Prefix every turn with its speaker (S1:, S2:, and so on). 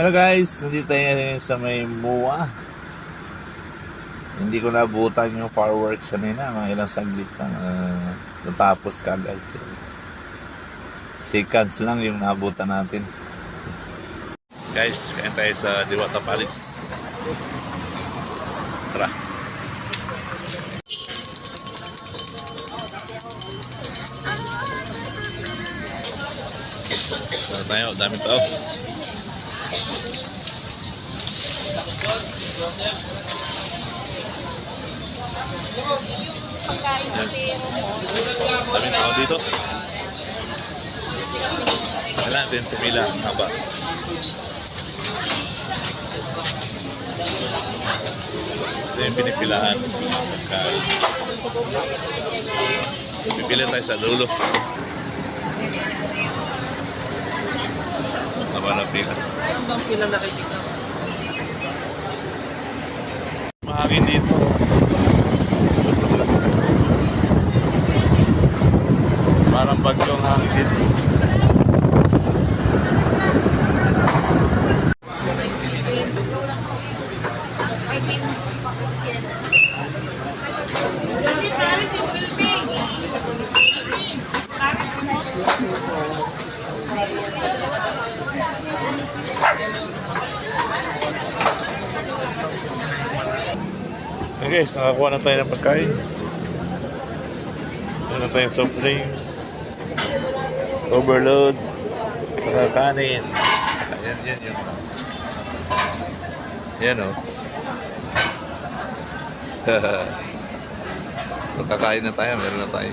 S1: Hello guys, nandito tayo ngayon sa may MUA. Hindi ko nabutan yung fireworks kanina, mga ilang saglit lang. Uh, natapos kagad. So, seconds lang yung nabutan natin. Guys, kain tayo sa Diwata Palace. Tara. Tara tayo, dami tao. Dami tao dito. Kailangan natin pumila haba. Ito yung pinipilahan. Pagkain. Pipila tayo sa dulo. Haba na pila.
S2: Ano bang pila nakikita?
S1: Mahangin dito. Parang bagyo ang hangin dito. Okay guys, nakakuha na tayo ng pagkain. Meron na tayong soft drinks. Overload. Saka kanin. Saka yan, yan, yan. Yan o. Pagkakain na tayo, meron na tayo.